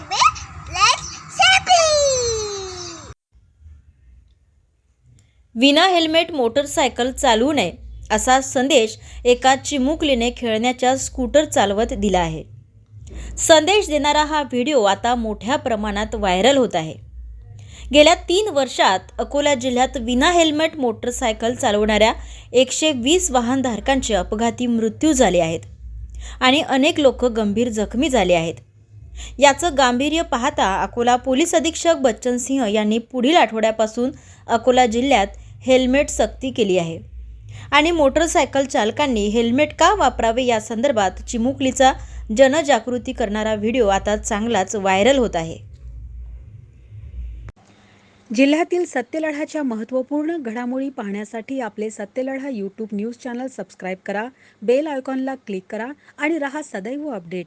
baby. Let's विना helmet motorcycle चालवू नये असा संदेश एका चिमुकलीने खेळण्याच्या स्कूटर चालवत दिला आहे. संदेश देणारा हा व्हिडिओ आता मोठ्या प्रमाणात व्हायरल होत आहे. गेल्या तीन वर्षात अकोला जिल्ह्यात विना हेल्मेट मोटरसायकल चालवणाऱ्या एकशे वीस वाहनधारकांचे अपघाती मृत्यू झाले आहेत आणि अनेक लोक गंभीर जखमी झाले आहेत. याचं गांभीर्य पाहता अकोला पोलीस अधीक्षक बच्चन सिंह यांनी पुढील आठवड्यापासून अकोला जिल्ह्यात हेल्मेट सक्ती केली आहे. आणि मोटरसायकल चालकांनी हेल्मेट का वापरावे या संदर्भात चिमुकलीचा जनजागृती करणारा व्हिडिओ आता चांगलाच व्हायरल होत आहे. जिल्ह्यातील सत्यलढाच्या महत्त्वपूर्ण घडामोडी पाहण्यासाठी आपले Satyaladha YouTube news channel subscribe करा बेल आयकॉनला क्लिक करा आणि रहा सदैव अपडेट.